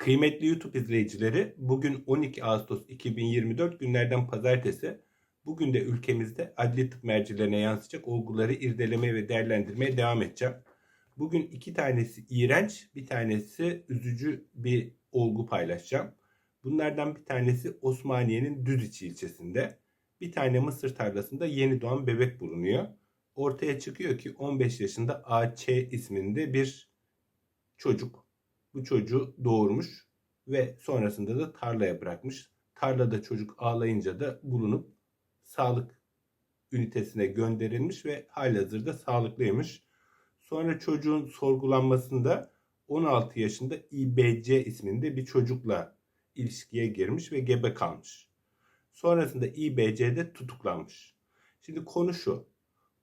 Kıymetli YouTube izleyicileri, bugün 12 Ağustos 2024 günlerden pazartesi. Bugün de ülkemizde adli tıp mercilerine yansıyacak olguları irdelemeye ve değerlendirmeye devam edeceğim. Bugün iki tanesi iğrenç, bir tanesi üzücü bir olgu paylaşacağım. Bunlardan bir tanesi Osmaniye'nin Düziçi ilçesinde. Bir tane mısır tarlasında yeni doğan bebek bulunuyor. Ortaya çıkıyor ki 15 yaşında AÇ isminde bir çocuk bu çocuğu doğurmuş ve sonrasında da tarlaya bırakmış. Tarlada çocuk ağlayınca da bulunup sağlık ünitesine gönderilmiş ve halihazırda sağlıklıymış. Sonra çocuğun sorgulanmasında 16 yaşında İBC isminde bir çocukla ilişkiye girmiş ve gebe kalmış. Sonrasında İBC'de tutuklanmış. Şimdi konu şu.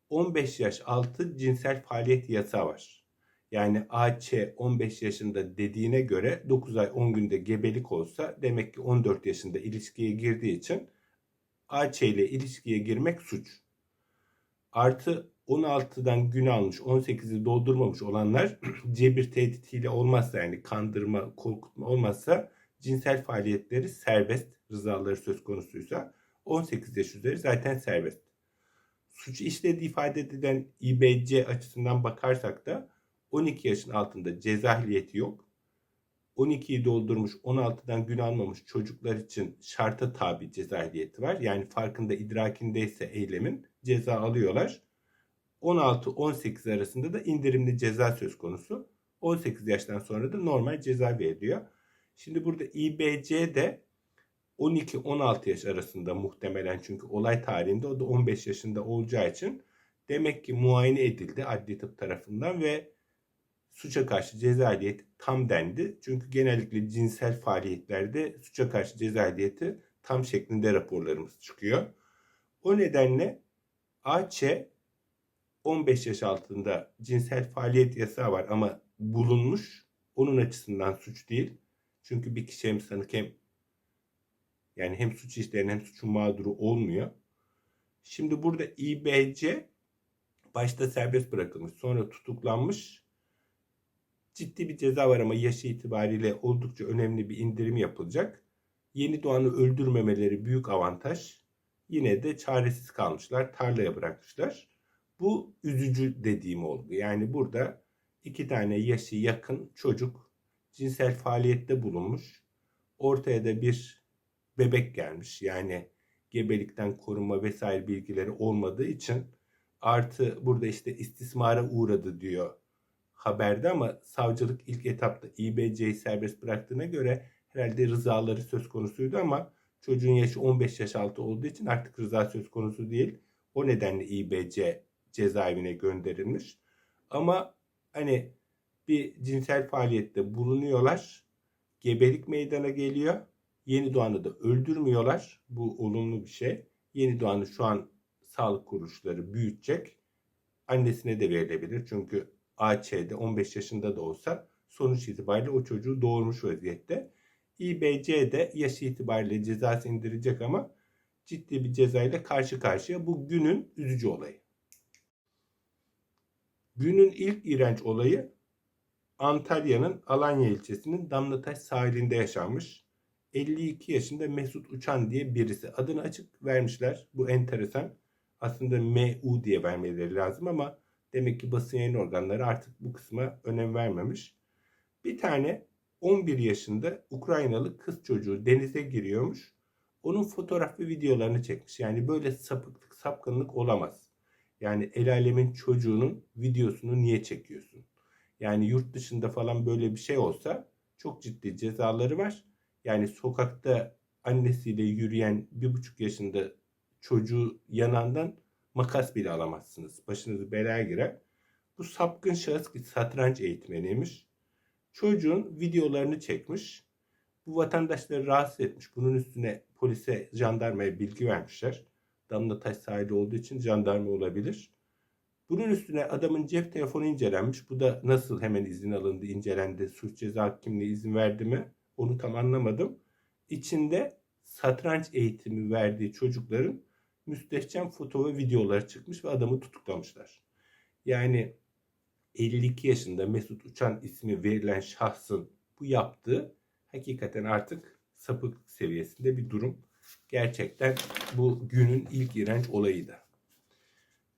15 yaş altı cinsel faaliyet yasağı var. Yani AÇ 15 yaşında dediğine göre 9 ay 10 günde gebelik olsa demek ki 14 yaşında ilişkiye girdiği için AÇ ile ilişkiye girmek suç. Artı 16'dan gün almış 18'i doldurmamış olanlar cebir tehditiyle olmazsa yani kandırma, korkutma olmazsa cinsel faaliyetleri serbest rızaları söz konusuysa 18 yaş üzeri zaten serbest. Suç işlediği ifade edilen İBC açısından bakarsak da 12 yaşın altında ceza ehliyeti yok. 12'yi doldurmuş 16'dan gün almamış çocuklar için şarta tabi ceza ehliyeti var. Yani farkında idrakindeyse eylemin ceza alıyorlar. 16-18 arasında da indirimli ceza söz konusu. 18 yaştan sonra da normal ceza veriliyor. Şimdi burada İBC de 12-16 yaş arasında muhtemelen çünkü olay tarihinde o da 15 yaşında olacağı için demek ki muayene edildi adli tıp tarafından ve suça karşı cezaliyeti tam dendi. Çünkü genellikle cinsel faaliyetlerde suça karşı cezaliyeti tam şeklinde raporlarımız çıkıyor. O nedenle AÇ 15 yaş altında cinsel faaliyet yasağı var ama bulunmuş. Onun açısından suç değil. Çünkü bir kişi hem sanık hem yani hem suç işleyen hem suçun mağduru olmuyor. Şimdi burada İBC başta serbest bırakılmış, sonra tutuklanmış ciddi bir ceza var ama yaşı itibariyle oldukça önemli bir indirim yapılacak. Yeni doğanı öldürmemeleri büyük avantaj. Yine de çaresiz kalmışlar, tarlaya bırakmışlar. Bu üzücü dediğim olgu. Yani burada iki tane yaşı yakın çocuk cinsel faaliyette bulunmuş. Ortaya da bir bebek gelmiş. Yani gebelikten korunma vesaire bilgileri olmadığı için artı burada işte istismara uğradı diyor haberde ama savcılık ilk etapta İBC'yi serbest bıraktığına göre herhalde rızaları söz konusuydu ama çocuğun yaşı 15 yaş altı olduğu için artık rıza söz konusu değil. O nedenle İBC cezaevine gönderilmiş. Ama hani bir cinsel faaliyette bulunuyorlar. Gebelik meydana geliyor. Yeni doğanı da öldürmüyorlar. Bu olumlu bir şey. Yeni doğanı şu an sağlık kuruluşları büyütecek. Annesine de verilebilir. Çünkü AÇ'de 15 yaşında da olsa sonuç itibariyle o çocuğu doğurmuş vaziyette. İBC de yaş itibariyle cezası indirecek ama ciddi bir cezayla karşı karşıya. Bu günün üzücü olayı. Günün ilk iğrenç olayı Antalya'nın Alanya ilçesinin Damlataş sahilinde yaşanmış. 52 yaşında Mesut Uçan diye birisi. Adını açık vermişler. Bu enteresan. Aslında MU diye vermeleri lazım ama Demek ki basın yayın organları artık bu kısma önem vermemiş. Bir tane 11 yaşında Ukraynalı kız çocuğu denize giriyormuş. Onun fotoğraf ve videolarını çekmiş. Yani böyle sapıklık, sapkınlık olamaz. Yani el alemin çocuğunun videosunu niye çekiyorsun? Yani yurt dışında falan böyle bir şey olsa çok ciddi cezaları var. Yani sokakta annesiyle yürüyen bir buçuk yaşında çocuğu yanandan makas bile alamazsınız. Başınız belaya girer. Bu sapkın şahıs bir satranç eğitmeniymiş. Çocuğun videolarını çekmiş. Bu vatandaşları rahatsız etmiş. Bunun üstüne polise, jandarmaya bilgi vermişler. Damlataş sahili olduğu için jandarma olabilir. Bunun üstüne adamın cep telefonu incelenmiş. Bu da nasıl hemen izin alındı, incelendi, suç ceza kimliği izin verdi mi? Onu tam anlamadım. İçinde satranç eğitimi verdiği çocukların müstehcen foto ve videolar çıkmış ve adamı tutuklamışlar. Yani 52 yaşında Mesut Uçan ismi verilen şahsın bu yaptığı hakikaten artık sapık seviyesinde bir durum. Gerçekten bu günün ilk iğrenç olayıydı.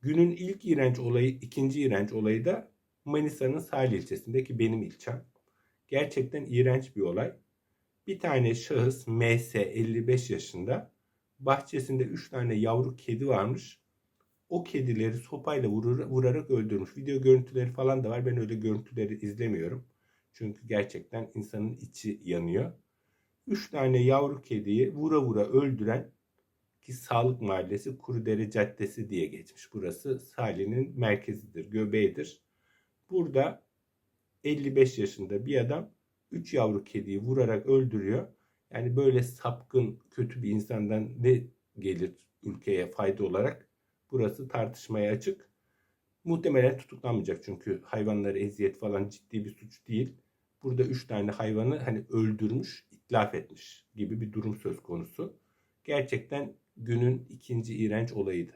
Günün ilk iğrenç olayı, ikinci iğrenç olayı da Manisa'nın Salih ilçesindeki benim ilçem. Gerçekten iğrenç bir olay. Bir tane şahıs MS 55 yaşında bahçesinde 3 tane yavru kedi varmış. O kedileri sopayla vurur, vurarak öldürmüş. Video görüntüleri falan da var. Ben öyle görüntüleri izlemiyorum. Çünkü gerçekten insanın içi yanıyor. 3 tane yavru kediyi vura vura öldüren ki Sağlık Mahallesi Kurudere Caddesi diye geçmiş. Burası Salih'in merkezidir, göbeğidir. Burada 55 yaşında bir adam 3 yavru kediyi vurarak öldürüyor. Yani böyle sapkın, kötü bir insandan ne gelir ülkeye fayda olarak? Burası tartışmaya açık. Muhtemelen tutuklanmayacak çünkü hayvanlara eziyet falan ciddi bir suç değil. Burada 3 tane hayvanı hani öldürmüş, itlaf etmiş gibi bir durum söz konusu. Gerçekten günün ikinci iğrenç olayıydı.